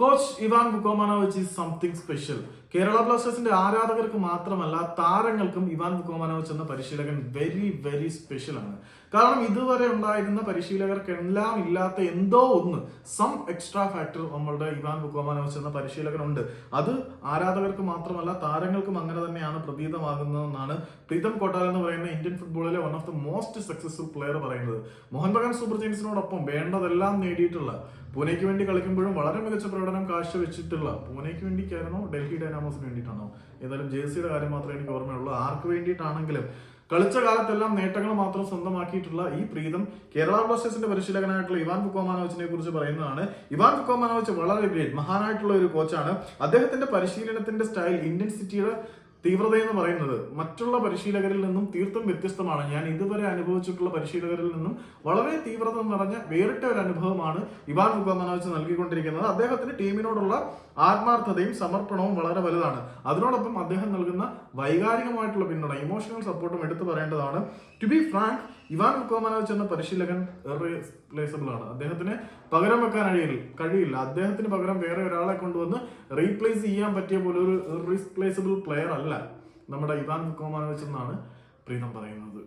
Coach Ivan Vukomanovic is something special Kerala ബ്ലാസ്റ്റേഴ്സിന്റെ ആരാധകർക്ക് മാത്രമല്ല താരങ്ങൾക്കും ഇവാൻ ബുക്കോമാനോവിച്ച് എന്ന പരിശീലകൻ വെരി വെരി സ്പെഷ്യൽ ആണ്. കാരണം ഇതുവരെ ഉണ്ടായിരുന്ന പരിശീലകർക്കെല്ലാം ഇല്ലാത്ത എന്തോ ഒന്ന് സം എക്സ്ട്രാ ഫാക്ടർ നമ്മളുടെ ഇവാൻ ബുക്കോമാനോവിച്ച് എന്ന പരിശീലകനുണ്ട് അത് ആരാധകർക്ക് മാത്രമല്ല താരങ്ങൾക്കും അങ്ങനെ തന്നെയാണ് പ്രതീതമാകുന്നതെന്നാണ് പ്രീതം കോട്ടാൽ എന്ന് പറയുന്ന ഇന്ത്യൻ ഫുട്ബോളിലെ one of the most successful player പറയുന്നത്. മോഹൻ ബഗാൻ സൂപ്പർ ജെയിംസിനോടൊപ്പം വേണ്ടതെല്ലാം നേടിയിട്ടുള്ള പൂനെക്ക് വേണ്ടി കളിക്കുമ്പോഴും വളരെ മികച്ച പ്രകടനം കാഴ്ചവെച്ചിട്ടുള്ള പൂനെക്ക് വേണ്ടിക്കായിരുന്നോ ഡൽഹി ഡൈനാമോസിന് വേണ്ടിയിട്ടാണോ? ഏതായാലും ജേഴ്സിയുടെ കാര്യം മാത്രമേ എനിക്ക് ഓർമ്മയുള്ളൂ. ആർക്ക് വേണ്ടിയിട്ടാണെങ്കിലും കളിച്ച കാലത്തെല്ലാം നേട്ടങ്ങൾ മാത്രം സ്വന്തമാക്കിയിട്ടുള്ള ഈ പ്രീതം കേരള ബ്ലാസ്റ്റേഴ്സിന്റെ പരിശീലകനായിട്ടുള്ള ഇവാൻ ഫുക്കോമാനോവിച്ചിനെ കുറിച്ച് പറയുന്നതാണ്. ഇവാൻ ഫുക്കോമാനോവിച്ച് വളരെ ഗ്രേറ്റ് മഹാനായിട്ടുള്ള ഒരു കോച്ചാണ് അദ്ദേഹത്തിന്റെ പരിശീലനത്തിന്റെ സ്റ്റൈൽ ഇന്ത്യൻ സിറ്റിയുടെ തീവ്രത എന്ന് പറയുന്നത് മറ്റുള്ള പരിശീലകരിൽ നിന്നും തീർത്തും വ്യത്യസ്തമാണ്. ഞാൻ ഇതുവരെ അനുഭവിച്ചിട്ടുള്ള പരിശീലകരിൽ നിന്നും വളരെ തീവ്രത നിറഞ്ഞ വേറിട്ട ഒരു അനുഭവമാണ് ഇവാൻ മുഖമനോവിച്ച് നൽകിക്കൊണ്ടിരിക്കുന്നത്. അദ്ദേഹത്തിന് ടീമിനോടുള്ള ആത്മാർത്ഥതയും സമർപ്പണവും വളരെ വലുതാണ്. അതിനോടൊപ്പം അദ്ദേഹം നൽകുന്ന വൈകാരികമായിട്ടുള്ള പിന്തുണ ഇമോഷണൽ സപ്പോർട്ടും എടുത്തു പറയേണ്ടതാണ്. To be frank Ivan Vukomanovic എന്ന പരിശീലകൻ റീപ്ലേസബിൾ ആണ്. അദ്ദേഹത്തിന് പകരം വെക്കാൻ കഴിയില്ല കഴിയില്ല. അദ്ദേഹത്തിന് പകരം വേറെ ഒരാളെ കൊണ്ടുവന്ന് റീപ്ലേസ് ചെയ്യാൻ പറ്റിയ പോലെ ഒരു റീപ്ലേസബിൾ പ്ലെയർ അല്ല നമ്മുടെ ഇവാൻ മുക്കോമാനോവിച്ച് എന്നാണ് പ്രീതം പറയുന്നത്.